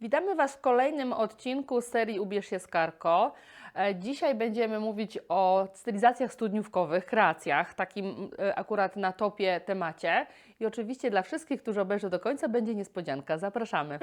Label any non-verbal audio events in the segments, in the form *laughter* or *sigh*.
Witamy Was w kolejnym odcinku serii Ubierz się Skarko. E, Dzisiaj będziemy mówić o stylizacjach studniówkowych, kreacjach, takim e, akurat na topie temacie. I oczywiście dla wszystkich, którzy obejrzą do końca, będzie niespodzianka. Zapraszamy.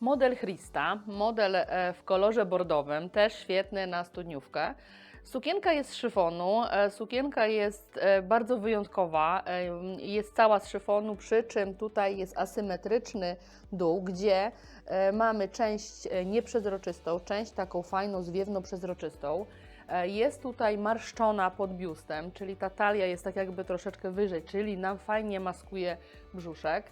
Model Christa, model e, w kolorze bordowym, też świetny na studniówkę. Sukienka jest z szyfonu, e, sukienka jest e, bardzo wyjątkowa, e, jest cała z szyfonu, przy czym tutaj jest asymetryczny dół, gdzie mamy część nieprzezroczystą, część taką fajną, zwiewno-przezroczystą. E, Jest tutaj marszczona pod biustem, czyli ta talia jest tak jakby troszeczkę wyżej, czyli nam fajnie maskuje brzuszek.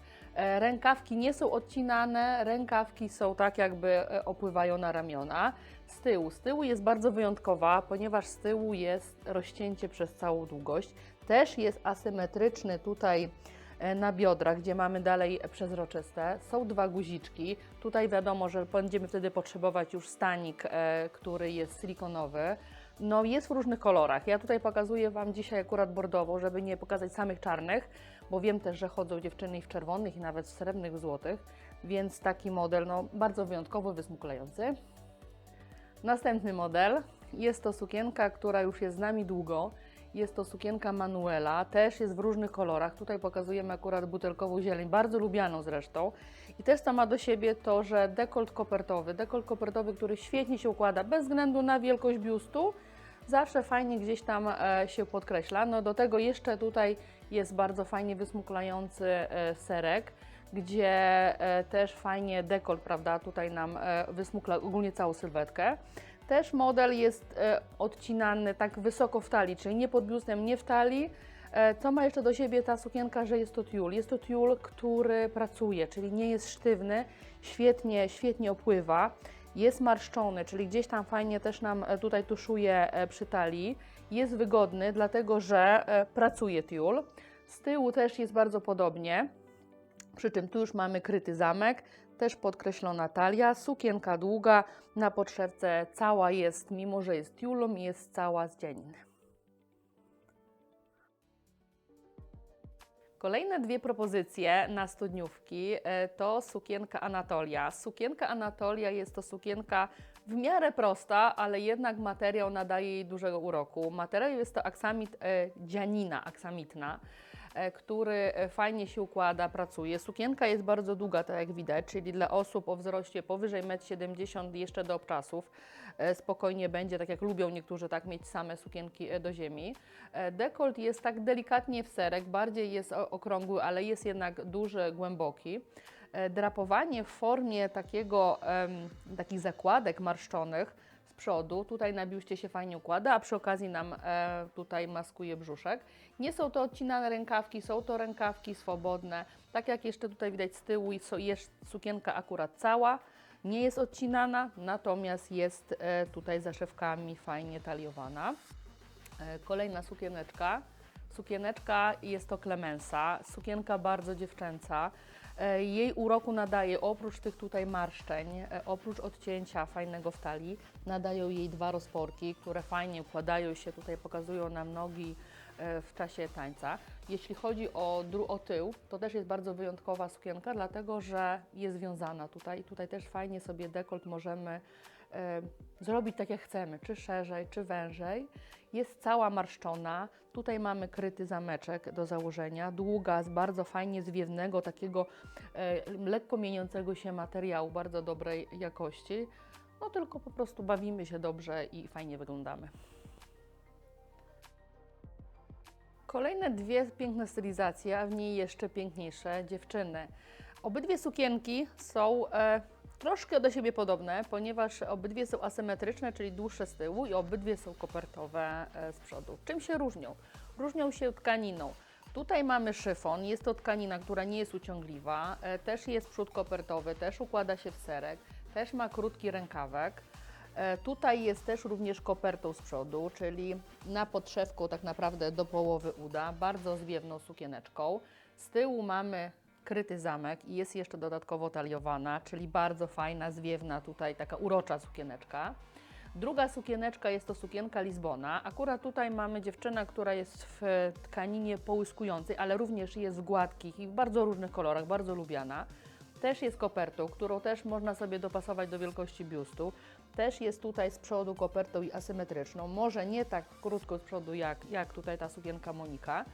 Rękawki nie są odcinane, rękawki są tak jakby opływają na ramiona. Z tyłu, z tyłu jest bardzo wyjątkowa, ponieważ z tyłu jest rozcięcie przez całą długość. Też jest asymetryczny tutaj e, na biodrach, gdzie mamy dalej przezroczyste. Są dwa guziczki. Tutaj wiadomo, że będziemy wtedy potrzebować już stanik, e, który jest silikonowy. No jest w różnych kolorach. Ja tutaj pokazuję Wam dzisiaj akurat bordową, żeby nie pokazać samych czarnych, bo wiem też, że chodzą dziewczyny i w czerwonych i nawet w srebrnych, złotych, więc taki model no, bardzo wyjątkowo wysmuklający. Następny model jest to sukienka, która już jest z nami długo. Jest to sukienka Manuela, też jest w różnych kolorach. Tutaj pokazujemy akurat butelkową zieleń, bardzo lubianą zresztą. I też to ma do siebie to, że dekolt kopertowy, dekolt kopertowy, który świetnie się układa bez względu na wielkość biustu, zawsze fajnie gdzieś tam e, się podkreśla. No do tego jeszcze tutaj jest bardzo fajnie wysmuklający e, serek, gdzie e, też fajnie dekolt, prawda, tutaj nam e, wysmukla ogólnie całą sylwetkę. Też model jest e, odcinany tak wysoko w talii, czyli nie pod biustem, nie w talii. Co ma jeszcze do siebie ta sukienka, że jest to tiul. Jest to tiul, który pracuje, czyli nie jest sztywny, świetnie, świetnie opływa. Jest marszczony, czyli gdzieś tam fajnie też nam tutaj tuszuje przy talii. Jest wygodny, dlatego że pracuje tiul. Z tyłu też jest bardzo podobnie. Przy czym tu już mamy kryty zamek, też podkreślona talia, sukienka długa, na podszewce cała jest, mimo że jest tiulą, jest cała z dzianiny. Kolejne dwie propozycje na studniówki e, to sukienka Anatolia. Sukienka Anatolia jest to sukienka w miarę prosta, ale jednak materiał nadaje jej dużego uroku. Materiał jest to aksamit e, dzianina, aksamitna który e, fajnie się układa, pracuje. Sukienka jest bardzo długa, tak jak widać, czyli dla osób o wzroście powyżej 1,70 m jeszcze do obczasów e, spokojnie będzie, tak jak lubią niektórzy tak mieć same sukienki e, do ziemi. E, Dekolt jest tak delikatnie w serek, bardziej jest okrągły, ale jest jednak duży, głęboki. E, Drapowanie w formie takiego, takich zakładek marszczonych przodu. Tutaj na biuście się fajnie układa, a przy okazji nam e, tutaj maskuje brzuszek. Nie są to odcinane rękawki, są to rękawki swobodne. Tak jak jeszcze tutaj widać z tyłu, jest sukienka akurat cała. Nie jest odcinana, natomiast jest e, tutaj zaszewkami fajnie taliowana. E, Kolejna sukieneczka. Sukieneczka jest to Clemensa, sukienka bardzo dziewczęca. E, Jej uroku nadaje oprócz tych tutaj marszczeń, e, oprócz odcięcia fajnego w talii, nadają jej dwa rozporki, które fajnie układają się, tutaj pokazują nam nogi w czasie tańca. Jeśli chodzi o, o tył, to też jest bardzo wyjątkowa sukienka, dlatego że jest związana tutaj. Tutaj też fajnie sobie dekolt możemy e, zrobić tak jak chcemy, czy szerzej, czy wężej. Jest cała marszczona. Tutaj mamy kryty zameczek do założenia, długa z bardzo fajnie zwiewnego, takiego e, lekko mieniącego się materiału, bardzo dobrej jakości. No tylko po prostu bawimy się dobrze i fajnie wyglądamy. Kolejne dwie piękne stylizacje, a w niej jeszcze piękniejsze dziewczyny. Obydwie sukienki są e, troszkę do siebie podobne, ponieważ obydwie są asymetryczne, czyli dłuższe z tyłu i obydwie są kopertowe e, z przodu. Czym się różnią? Różnią się tkaniną. Tutaj mamy szyfon, jest to tkanina, która nie jest uciągliwa, e, też jest przód kopertowy, też układa się w serek, też ma krótki rękawek. E, Tutaj jest też również kopertą z przodu, czyli na podszewku tak naprawdę do połowy uda, bardzo zwiewną sukieneczką. Z tyłu mamy kryty zamek i jest jeszcze dodatkowo taliowana, czyli bardzo fajna, zwiewna tutaj taka urocza sukieneczka. Druga sukieneczka jest to sukienka Lizbona. Akurat tutaj mamy dziewczynę, która jest w tkaninie połyskującej, ale również jest w gładkich i w bardzo różnych kolorach, bardzo lubiana. Też jest kopertą, którą też można sobie dopasować do wielkości biustu. Też jest tutaj z przodu kopertą i asymetryczną. Może nie tak krótko z przodu jak, jak tutaj ta sukienka Monika.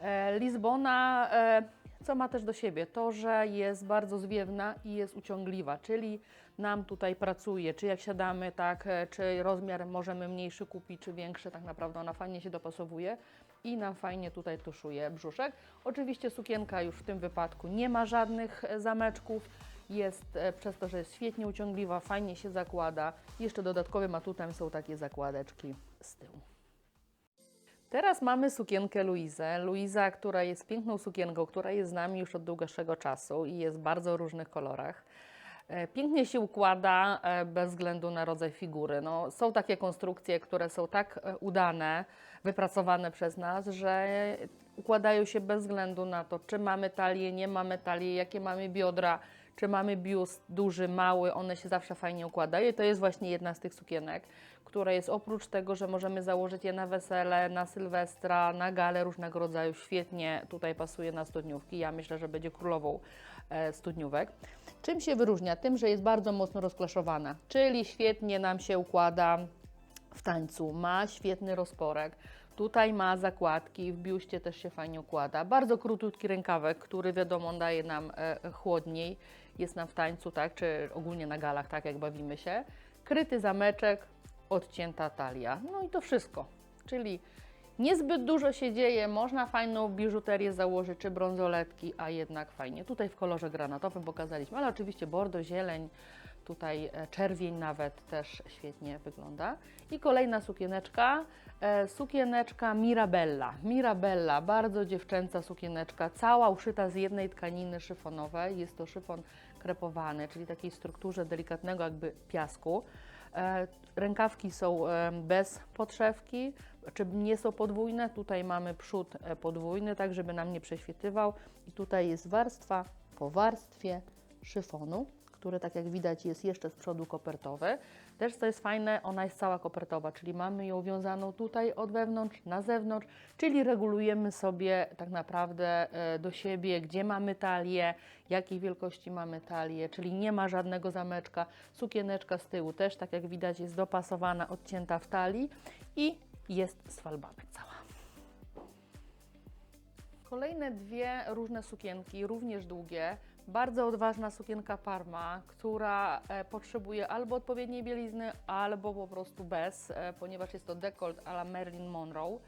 E, Lizbona, e, co ma też do siebie? To, że jest bardzo zwiewna i jest uciągliwa, czyli nam tutaj pracuje, czy jak siadamy, tak, e, czy rozmiar możemy mniejszy kupić, czy większy, tak naprawdę ona fajnie się dopasowuje i nam fajnie tutaj tuszuje brzuszek. Oczywiście sukienka już w tym wypadku nie ma żadnych e, zameczków, jest e, przez to, że jest świetnie uciągliwa, fajnie się zakłada. Jeszcze dodatkowym atutem są takie zakładeczki z tyłu. Teraz mamy sukienkę Luizę. Luiza, która jest piękną sukienką, która jest z nami już od dłuższego czasu i jest w bardzo różnych kolorach. E, Pięknie się układa e, bez względu na rodzaj figury. No, są takie konstrukcje, które są tak udane, wypracowane przez nas, że układają się bez względu na to, czy mamy talię, nie mamy talii, jakie mamy biodra, czy mamy biust duży, mały, one się zawsze fajnie układają. I to jest właśnie jedna z tych sukienek, która jest oprócz tego, że możemy założyć je na wesele, na sylwestra, na gale różnego rodzaju, świetnie tutaj pasuje na studniówki. Ja myślę, że będzie królową e, studniówek. Czym się wyróżnia? Tym, że jest bardzo mocno rozklaszowana, czyli świetnie nam się układa w tańcu, ma świetny rozporek. Tutaj ma zakładki, w biuście też się fajnie układa. Bardzo krótki rękawek, który wiadomo daje nam e, chłodniej, jest nam w tańcu, tak, czy ogólnie na galach, tak jak bawimy się. Kryty zameczek, odcięta talia. No i to wszystko. Czyli niezbyt dużo się dzieje, można fajną biżuterię założyć, czy brązoletki, a jednak fajnie. Tutaj w kolorze granatowym pokazaliśmy, ale oczywiście bordo, zieleń, tutaj e, czerwień nawet też świetnie wygląda. I kolejna sukieneczka, e, sukieneczka Mirabella. Mirabella, bardzo dziewczęca sukieneczka, cała uszyta z jednej tkaniny szyfonowej. Jest to szyfon krepowany, czyli takiej strukturze delikatnego jakby piasku. E, Rękawki są e, bez podszewki, czy nie są podwójne. Tutaj mamy przód e, podwójny, tak żeby nam nie prześwitywał. I tutaj jest warstwa po warstwie szyfonu, który tak jak widać jest jeszcze z przodu kopertowy. Też co jest fajne, ona jest cała kopertowa, czyli mamy ją wiązaną tutaj od wewnątrz na zewnątrz, czyli regulujemy sobie tak naprawdę e, do siebie, gdzie mamy talię, jakiej wielkości mamy talię, czyli nie ma żadnego zameczka. Sukieneczka z tyłu też, tak jak widać, jest dopasowana, odcięta w talii i jest z cała. Kolejne dwie różne sukienki, również długie. Bardzo odważna sukienka Parma, która e, potrzebuje albo odpowiedniej bielizny, albo po prostu bez, e, ponieważ jest to dekolt a la Marilyn Monroe.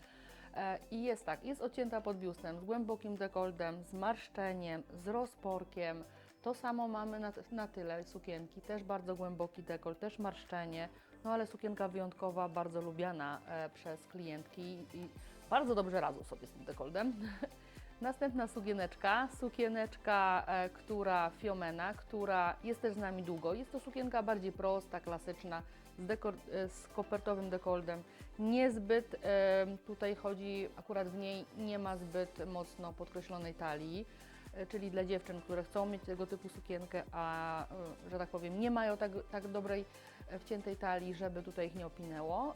E, I jest tak, jest odcięta pod biustem, z głębokim dekoltem, z marszczeniem, z rozporkiem. To samo mamy na, na tyle sukienki, też bardzo głęboki dekolt, też marszczenie, no ale sukienka wyjątkowa, bardzo lubiana przez klientki i bardzo dobrze radzą sobie z tym dekoltem. *laughs* Następna sukieneczka, sukieneczka, e, która Fiomena, która jest też z nami długo. Jest to sukienka bardziej prosta, klasyczna, z, dekor, e, z kopertowym dekoltem. Niezbyt e, tutaj chodzi, akurat w niej nie ma zbyt mocno podkreślonej talii, czyli dla dziewczyn, które chcą mieć tego typu sukienkę, a że tak powiem, nie mają tak, tak dobrej wciętej talii, żeby tutaj ich nie opinęło.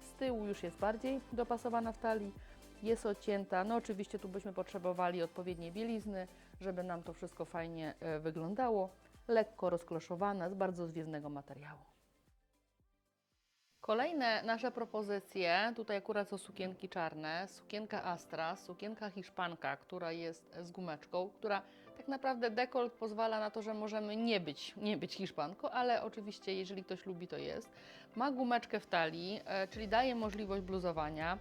Z tyłu już jest bardziej dopasowana w talii jest odcięta. No oczywiście tu byśmy potrzebowali odpowiedniej bielizny, żeby nam to wszystko fajnie e, wyglądało. Lekko rozkloszowana, z bardzo zwiewnego materiału. Kolejne nasze propozycje, tutaj akurat są sukienki czarne, sukienka Astra, sukienka Hiszpanka, która jest z gumeczką, która tak naprawdę dekolt pozwala na to, że możemy nie być, nie być Hiszpanką, ale oczywiście jeżeli ktoś lubi to jest. Ma gumeczkę w talii, e, czyli daje możliwość bluzowania.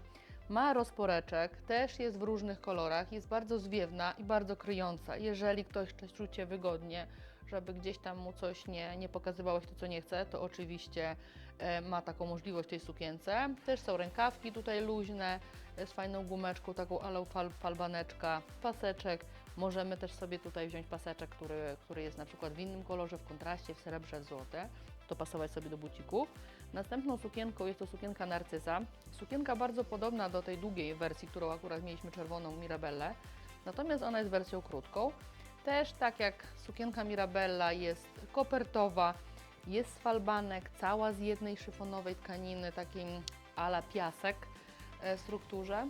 Ma rozporeczek, też jest w różnych kolorach, jest bardzo zwiewna i bardzo kryjąca. Jeżeli ktoś czuć się wygodnie, żeby gdzieś tam mu coś nie, nie pokazywało się to, co nie chce, to oczywiście e, ma taką możliwość tej sukience. Też są rękawki tutaj luźne, e, z fajną gumeczką, taką alą fal, falbaneczka, paseczek. Możemy też sobie tutaj wziąć paseczek, który, który jest na przykład w innym kolorze, w kontraście, w srebrze, w złote. Dopasować sobie do bucików. Następną sukienką jest to sukienka Narcyza. Sukienka bardzo podobna do tej długiej wersji, którą akurat mieliśmy czerwoną Mirabelle. Natomiast ona jest wersją krótką. Też tak jak sukienka Mirabella jest kopertowa, Jest falbanek, cała z jednej szyfonowej tkaniny, takiej ala piasek e, strukturze.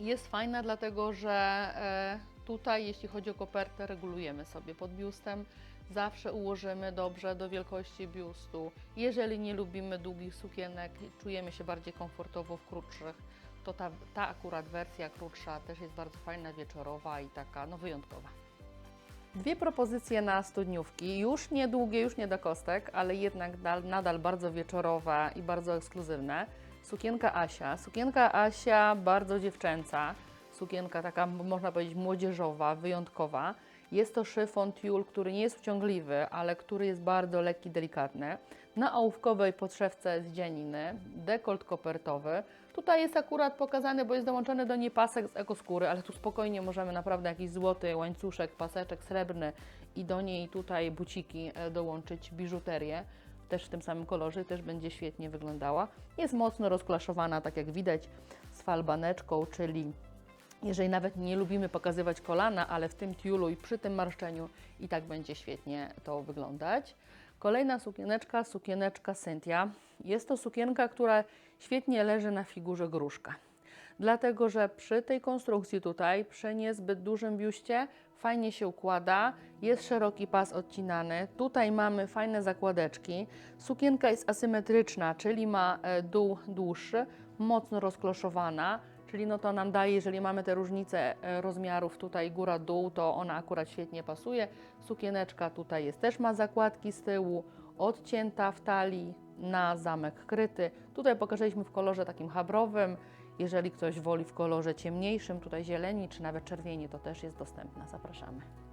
Jest fajna, dlatego że e, tutaj, jeśli chodzi o kopertę, regulujemy sobie pod biustem. Zawsze ułożymy dobrze do wielkości biustu. Jeżeli nie lubimy długich sukienek, czujemy się bardziej komfortowo w krótszych, to ta, ta akurat wersja krótsza też jest bardzo fajna, wieczorowa i taka no, wyjątkowa. Dwie propozycje na studniówki, już nie długie, już nie do kostek, ale jednak dal, nadal bardzo wieczorowe i bardzo ekskluzywne. Sukienka Asia. Sukienka Asia bardzo dziewczęca, sukienka taka można powiedzieć młodzieżowa, wyjątkowa. Jest to szyfon tiul, który nie jest uciągliwy, ale który jest bardzo lekki, delikatny. Na ołówkowej podszewce z dzianiny, dekolt kopertowy. Tutaj jest akurat pokazany, bo jest dołączony do niej pasek z ekoskóry, ale tu spokojnie możemy naprawdę jakiś złoty łańcuszek, paseczek srebrny i do niej tutaj buciki e, dołączyć biżuterię też w tym samym kolorze, też będzie świetnie wyglądała. Jest mocno rozklaszowana, tak jak widać, z falbaneczką, czyli jeżeli nawet nie lubimy pokazywać kolana, ale w tym tiulu i przy tym marszczeniu i tak będzie świetnie to wyglądać. Kolejna sukieneczka, sukieneczka Cynthia. Jest to sukienka, która świetnie leży na figurze gruszka. Dlatego, że przy tej konstrukcji tutaj, przy niezbyt dużym biuście, fajnie się układa, jest szeroki pas odcinany, tutaj mamy fajne zakładeczki, sukienka jest asymetryczna, czyli ma e, dół dłuższy, mocno rozkloszowana, czyli no to nam daje, jeżeli mamy te różnice e, rozmiarów tutaj góra-dół, to ona akurat świetnie pasuje. Sukieneczka tutaj jest, też ma zakładki z tyłu, odcięta w talii na zamek kryty. Tutaj pokazaliśmy w kolorze takim habrowym, jeżeli ktoś woli w kolorze ciemniejszym, tutaj zieleni czy nawet czerwieni, to też jest dostępna. Zapraszamy.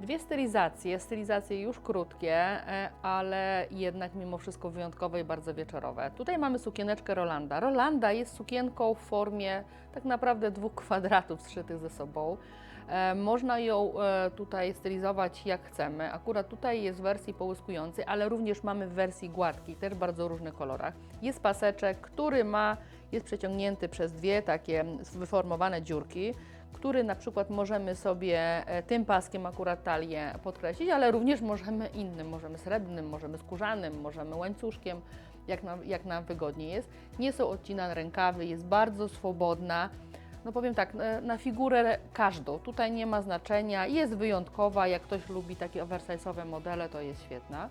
Dwie stylizacje, stylizacje już krótkie, e, ale jednak mimo wszystko wyjątkowe i bardzo wieczorowe. Tutaj mamy sukieneczkę Rolanda. Rolanda jest sukienką w formie tak naprawdę dwóch kwadratów zszytych ze sobą. E, Można ją e, tutaj stylizować jak chcemy. Akurat tutaj jest w wersji połyskującej, ale również mamy w wersji gładkiej, też w bardzo różnych kolorach. Jest paseczek, który ma, jest przeciągnięty przez dwie takie wyformowane dziurki, który na przykład możemy sobie e, tym paskiem akurat talię podkreślić, ale również możemy innym, możemy srebrnym, możemy skórzanym, możemy łańcuszkiem, jak nam, jak nam wygodniej jest. Nie są odcinane rękawy, jest bardzo swobodna. No powiem tak, na- na figurę każdą, tutaj nie ma znaczenia, jest wyjątkowa, jak ktoś lubi takie oversize'owe modele, to jest świetna.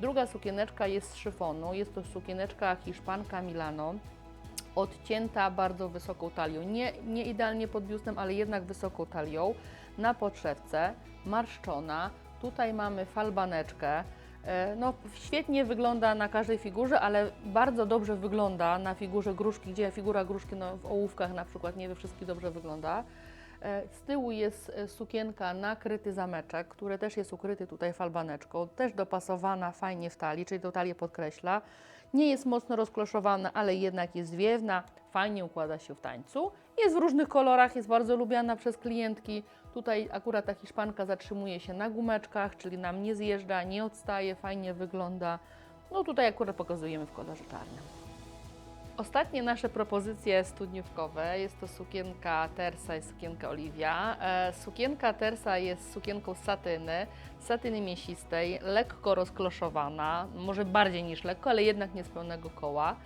Druga sukieneczka jest z szyfonu, jest to sukieneczka Hiszpanka Milano, odcięta bardzo wysoką talią, nie, nie idealnie pod biustem, ale jednak wysoką talią, na podszewce, marszczona, tutaj mamy falbaneczkę, E, no, świetnie wygląda na każdej figurze, ale bardzo dobrze wygląda na figurze gruszki, gdzie figura gruszki no, w ołówkach na przykład nie we wszystkich dobrze wygląda. E, Z tyłu jest e, sukienka nakryty zameczek, który też jest ukryty tutaj falbaneczką, też dopasowana fajnie w talii, czyli tą talię podkreśla. Nie jest mocno rozkloszowana, ale jednak jest zwiewna, fajnie układa się w tańcu. Jest w różnych kolorach, jest bardzo lubiana przez klientki. Tutaj akurat ta hiszpanka zatrzymuje się na gumeczkach, czyli nam nie zjeżdża, nie odstaje, fajnie wygląda. No tutaj akurat pokazujemy w kolorze czarnym. Ostatnie nasze propozycje studniówkowe jest to sukienka Tersa i sukienka Oliwia. E, sukienka Tersa jest sukienką satyny, satyny mięsistej, lekko rozkloszowana, może bardziej niż lekko, ale jednak nie z pełnego koła.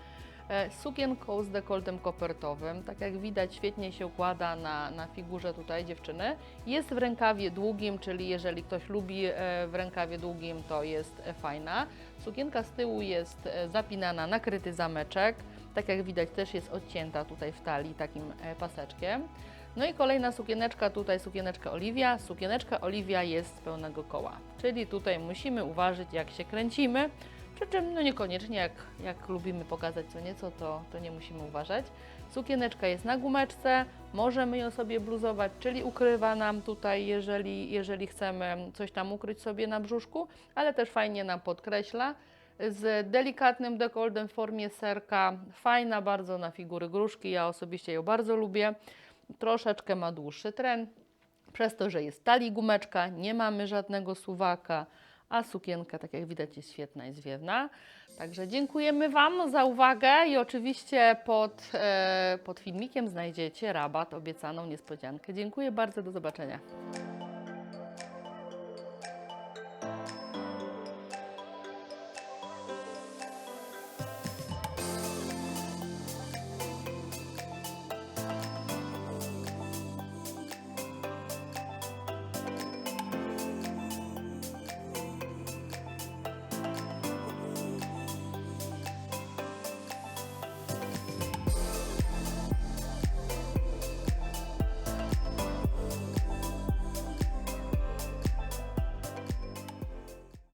E, sukienką z dekoltem kopertowym, tak jak widać świetnie się układa na, na figurze tutaj dziewczyny. Jest w rękawie długim, czyli jeżeli ktoś lubi e, w rękawie długim, to jest fajna. Sukienka z tyłu jest zapinana, nakryty zameczek. Tak jak widać też jest odcięta tutaj w talii takim e, paseczkiem. No i kolejna sukieneczka, tutaj sukieneczka Oliwia. Sukieneczka Oliwia jest pełnego koła, czyli tutaj musimy uważać jak się kręcimy, przy czym no niekoniecznie jak, jak lubimy pokazać co nieco, to, to nie musimy uważać. Sukieneczka jest na gumeczce, możemy ją sobie bluzować, czyli ukrywa nam tutaj, jeżeli, jeżeli chcemy coś tam ukryć sobie na brzuszku, ale też fajnie nam podkreśla z delikatnym dekoltem w formie serka. Fajna bardzo na figury gruszki, ja osobiście ją bardzo lubię. Troszeczkę ma dłuższy tren, przez to, że jest tali gumeczka, nie mamy żadnego suwaka, a sukienka, tak jak widać, jest świetna i zwiewna. Także dziękujemy Wam za uwagę i oczywiście pod, e, pod filmikiem znajdziecie rabat, obiecaną niespodziankę. Dziękuję bardzo, do zobaczenia.